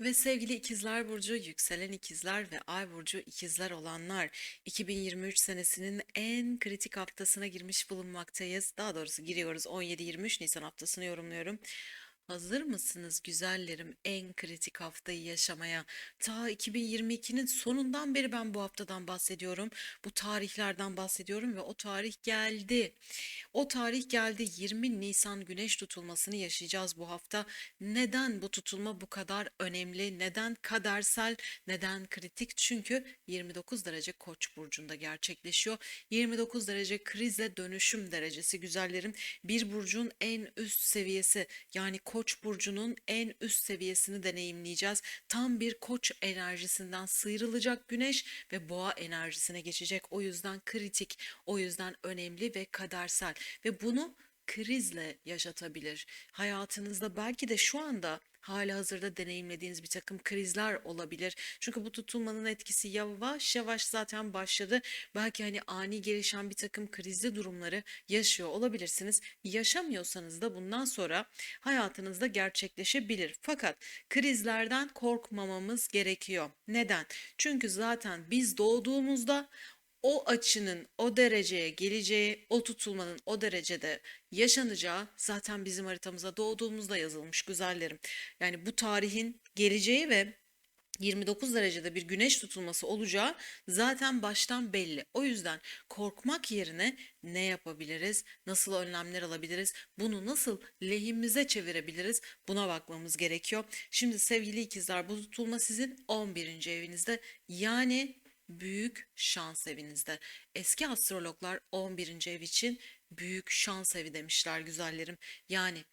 Ve sevgili ikizler burcu, yükselen ikizler ve ay burcu ikizler olanlar 2023 senesinin en kritik haftasına girmiş bulunmaktayız. Daha doğrusu giriyoruz 17-23 Nisan haftasını yorumluyorum. Hazır mısınız güzellerim en kritik haftayı yaşamaya? Ta 2022'nin sonundan beri ben bu haftadan bahsediyorum. Bu tarihlerden bahsediyorum ve o tarih geldi. O tarih geldi 20 Nisan güneş tutulmasını yaşayacağız bu hafta. Neden bu tutulma bu kadar önemli? Neden kadersel? Neden kritik? Çünkü 29 derece Koç burcunda gerçekleşiyor. 29 derece krize dönüşüm derecesi güzellerim. Bir burcun en üst seviyesi yani Koç burcunun en üst seviyesini deneyimleyeceğiz. Tam bir Koç enerjisinden sıyrılacak güneş ve boğa enerjisine geçecek. O yüzden kritik, o yüzden önemli ve kadersel ve bunu krizle yaşatabilir. Hayatınızda belki de şu anda hali hazırda deneyimlediğiniz bir takım krizler olabilir. Çünkü bu tutulmanın etkisi yavaş yavaş zaten başladı. Belki hani ani gelişen bir takım krizli durumları yaşıyor olabilirsiniz. Yaşamıyorsanız da bundan sonra hayatınızda gerçekleşebilir. Fakat krizlerden korkmamamız gerekiyor. Neden? Çünkü zaten biz doğduğumuzda o açının o dereceye geleceği, o tutulmanın o derecede yaşanacağı zaten bizim haritamıza doğduğumuzda yazılmış güzellerim. Yani bu tarihin geleceği ve 29 derecede bir güneş tutulması olacağı zaten baştan belli. O yüzden korkmak yerine ne yapabiliriz? Nasıl önlemler alabiliriz? Bunu nasıl lehimize çevirebiliriz? Buna bakmamız gerekiyor. Şimdi sevgili ikizler bu tutulma sizin 11. evinizde. Yani büyük şans evinizde. Eski astrologlar 11. ev için büyük şans evi demişler güzellerim. Yani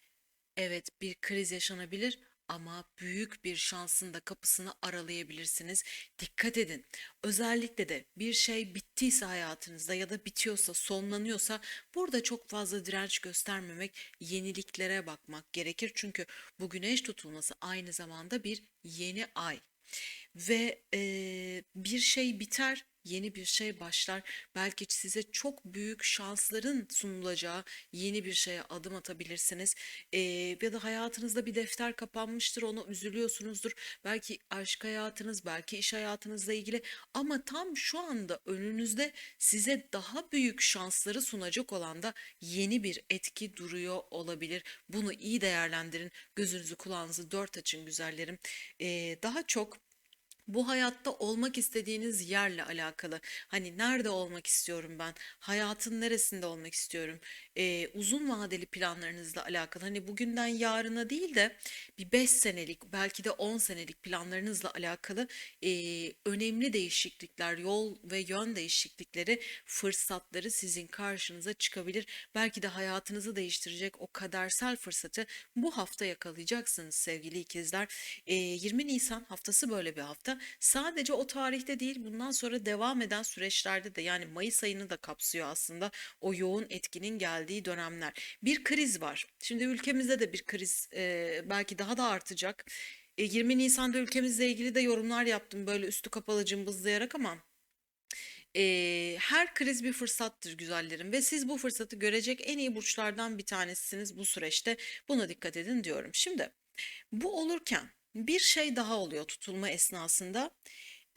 evet bir kriz yaşanabilir ama büyük bir şansın da kapısını aralayabilirsiniz. Dikkat edin. Özellikle de bir şey bittiyse hayatınızda ya da bitiyorsa, sonlanıyorsa burada çok fazla direnç göstermemek, yeniliklere bakmak gerekir. Çünkü bu güneş tutulması aynı zamanda bir yeni ay ve eee, bir şey biter, yeni bir şey başlar. Belki size çok büyük şansların sunulacağı yeni bir şeye adım atabilirsiniz. Eee, ya da hayatınızda bir defter kapanmıştır, ona üzülüyorsunuzdur. Belki aşk hayatınız, belki iş hayatınızla ilgili ama tam şu anda önünüzde size daha büyük şansları sunacak olan da yeni bir etki duruyor olabilir. Bunu iyi değerlendirin. Gözünüzü kulağınızı dört açın güzellerim. Eee, daha çok bu hayatta olmak istediğiniz yerle alakalı. Hani nerede olmak istiyorum ben? Hayatın neresinde olmak istiyorum? Ee, uzun vadeli planlarınızla alakalı. Hani bugünden yarına değil de bir 5 senelik belki de 10 senelik planlarınızla alakalı ee, önemli değişiklikler, yol ve yön değişiklikleri, fırsatları sizin karşınıza çıkabilir. Belki de hayatınızı değiştirecek o kadersel fırsatı bu hafta yakalayacaksınız sevgili ikizler. Ee, 20 Nisan haftası böyle bir hafta. Sadece o tarihte değil bundan sonra devam eden süreçlerde de yani Mayıs ayını da kapsıyor aslında o yoğun etkinin geldiği dönemler. Bir kriz var. Şimdi ülkemizde de bir kriz e, belki daha da artacak. E, 20 Nisan'da ülkemizle ilgili de yorumlar yaptım böyle üstü kapalı cımbızlayarak ama e, her kriz bir fırsattır güzellerim ve siz bu fırsatı görecek en iyi burçlardan bir tanesisiniz bu süreçte. Buna dikkat edin diyorum. Şimdi bu olurken bir şey daha oluyor tutulma esnasında.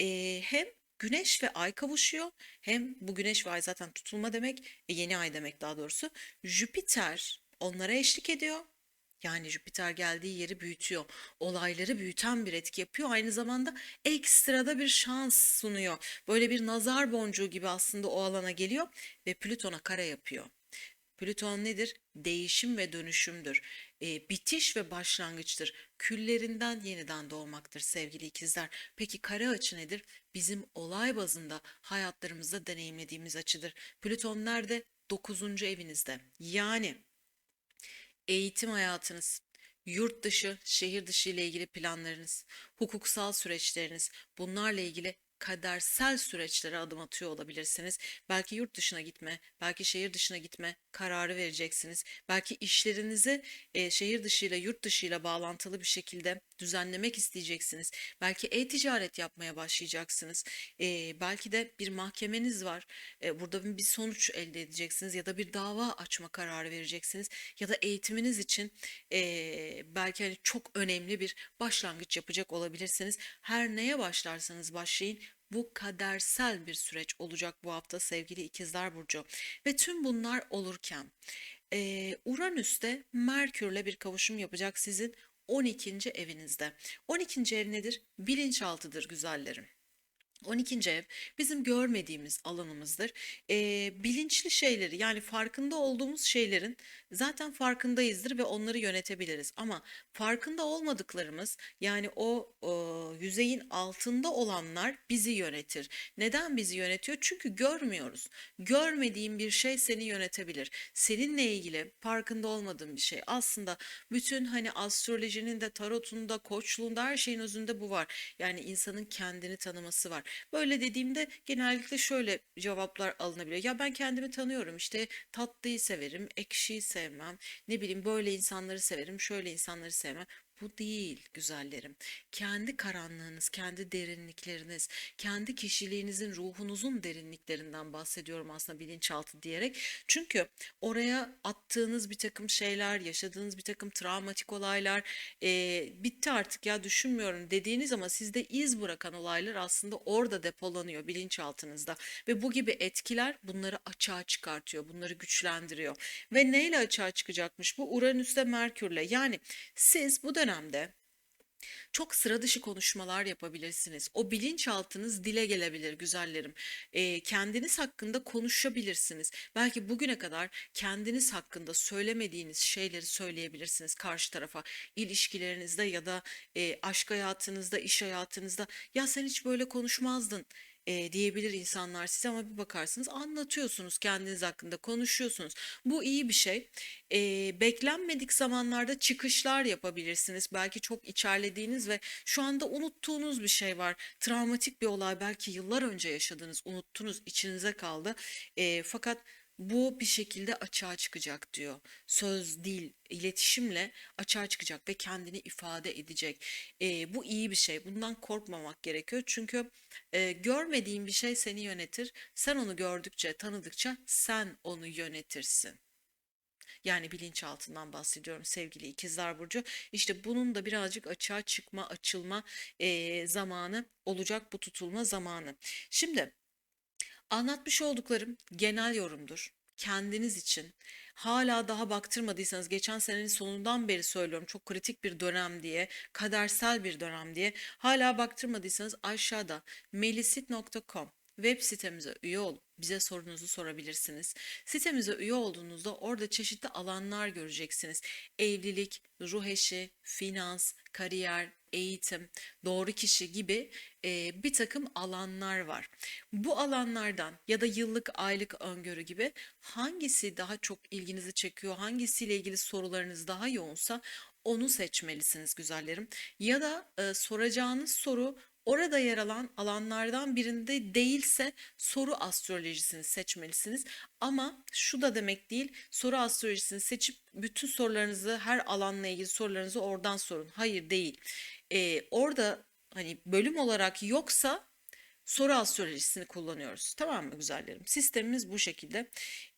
Ee, hem güneş ve ay kavuşuyor hem bu güneş ve ay zaten tutulma demek, e, yeni ay demek daha doğrusu. Jüpiter onlara eşlik ediyor. Yani Jüpiter geldiği yeri büyütüyor. Olayları büyüten bir etki yapıyor. Aynı zamanda ekstrada bir şans sunuyor. Böyle bir nazar boncuğu gibi aslında o alana geliyor ve Plüton'a kare yapıyor. Plüton nedir? Değişim ve dönüşümdür. E, bitiş ve başlangıçtır. Küllerinden yeniden doğmaktır sevgili ikizler. Peki kare açı nedir? Bizim olay bazında hayatlarımızda deneyimlediğimiz açıdır. Plüton nerede? Dokuzuncu evinizde. Yani eğitim hayatınız, yurt dışı, şehir dışı ile ilgili planlarınız, hukuksal süreçleriniz, bunlarla ilgili kadersel süreçlere adım atıyor olabilirsiniz. Belki yurt dışına gitme, belki şehir dışına gitme kararı vereceksiniz. Belki işlerinizi e, şehir dışıyla, yurt dışıyla bağlantılı bir şekilde düzenlemek isteyeceksiniz. Belki e-ticaret yapmaya başlayacaksınız. E, belki de bir mahkemeniz var. E, burada bir sonuç elde edeceksiniz ya da bir dava açma kararı vereceksiniz ya da eğitiminiz için e, belki hani çok önemli bir başlangıç yapacak olabilirsiniz. Her neye başlarsanız başlayın bu kadersel bir süreç olacak bu hafta sevgili İkizler Burcu. Ve tüm bunlar olurken eee Uranüs'te Merkür'le bir kavuşum yapacak sizin 12. evinizde. 12. ev nedir? Bilinçaltıdır güzellerim. 12. ev bizim görmediğimiz alanımızdır. Ee, bilinçli şeyleri yani farkında olduğumuz şeylerin zaten farkındayızdır ve onları yönetebiliriz. Ama farkında olmadıklarımız yani o, o yüzeyin altında olanlar bizi yönetir. Neden bizi yönetiyor? Çünkü görmüyoruz. Görmediğin bir şey seni yönetebilir. Seninle ilgili farkında olmadığın bir şey. Aslında bütün hani astrolojinin de tarotunda, koçluğunda her şeyin özünde bu var. Yani insanın kendini tanıması var. Böyle dediğimde genellikle şöyle cevaplar alınabiliyor. Ya ben kendimi tanıyorum işte tatlıyı severim, ekşiyi sevmem, ne bileyim böyle insanları severim, şöyle insanları sevmem. Bu değil güzellerim. Kendi karanlığınız, kendi derinlikleriniz, kendi kişiliğinizin, ruhunuzun derinliklerinden bahsediyorum aslında bilinçaltı diyerek. Çünkü oraya attığınız bir takım şeyler, yaşadığınız bir takım travmatik olaylar, e, bitti artık ya düşünmüyorum dediğiniz ama sizde iz bırakan olaylar aslında orada depolanıyor bilinçaltınızda. Ve bu gibi etkiler bunları açığa çıkartıyor, bunları güçlendiriyor. Ve neyle açığa çıkacakmış bu? Uranüs'te Merkür'le. Yani siz bu dönemde çok sıra dışı konuşmalar yapabilirsiniz. O bilinçaltınız dile gelebilir güzellerim. Ee, kendiniz hakkında konuşabilirsiniz. Belki bugüne kadar kendiniz hakkında söylemediğiniz şeyleri söyleyebilirsiniz karşı tarafa. İlişkilerinizde ya da e, aşk hayatınızda, iş hayatınızda. Ya sen hiç böyle konuşmazdın e, diyebilir insanlar size ama bir bakarsınız anlatıyorsunuz kendiniz hakkında konuşuyorsunuz. Bu iyi bir şey. E, beklenmedik zamanlarda çıkışlar yapabilirsiniz. Belki çok içerlediğiniz ve şu anda unuttuğunuz bir şey var. Travmatik bir olay belki yıllar önce yaşadınız, unuttunuz, içinize kaldı. E, fakat bu bir şekilde açığa çıkacak diyor. Söz, dil, iletişimle açığa çıkacak ve kendini ifade edecek. Ee, bu iyi bir şey. Bundan korkmamak gerekiyor. Çünkü e, görmediğin bir şey seni yönetir. Sen onu gördükçe, tanıdıkça sen onu yönetirsin. Yani bilinçaltından bahsediyorum sevgili ikizler burcu. İşte bunun da birazcık açığa çıkma, açılma e, zamanı olacak bu tutulma zamanı. Şimdi Anlatmış olduklarım genel yorumdur. Kendiniz için hala daha baktırmadıysanız geçen senenin sonundan beri söylüyorum çok kritik bir dönem diye, kadersel bir dönem diye hala baktırmadıysanız aşağıda melisit.com web sitemize üye olup bize sorunuzu sorabilirsiniz. Sitemize üye olduğunuzda orada çeşitli alanlar göreceksiniz. Evlilik, ruh eşi, finans, kariyer, eğitim, doğru kişi gibi e, bir takım alanlar var. Bu alanlardan ya da yıllık, aylık öngörü gibi hangisi daha çok ilginizi çekiyor, hangisiyle ilgili sorularınız daha yoğunsa onu seçmelisiniz güzellerim. Ya da e, soracağınız soru Orada yer alan alanlardan birinde değilse soru astrolojisini seçmelisiniz. Ama şu da demek değil, soru astrolojisini seçip bütün sorularınızı, her alanla ilgili sorularınızı oradan sorun. Hayır değil. Ee, orada hani bölüm olarak yoksa soru astrolojisini kullanıyoruz. Tamam mı güzellerim? Sistemimiz bu şekilde.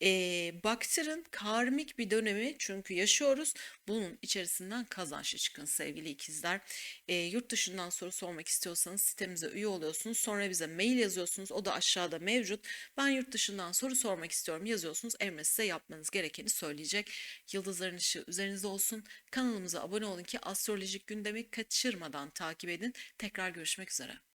Ee, baktırın karmik bir dönemi çünkü yaşıyoruz. Bunun içerisinden kazançlı çıkın sevgili ikizler. Ee, yurt dışından soru sormak istiyorsanız sitemize üye oluyorsunuz. Sonra bize mail yazıyorsunuz. O da aşağıda mevcut. Ben yurt dışından soru sormak istiyorum yazıyorsunuz. Emre size yapmanız gerekeni söyleyecek. Yıldızların ışığı üzerinizde olsun. Kanalımıza abone olun ki astrolojik gündemi kaçırmadan takip edin. Tekrar görüşmek üzere.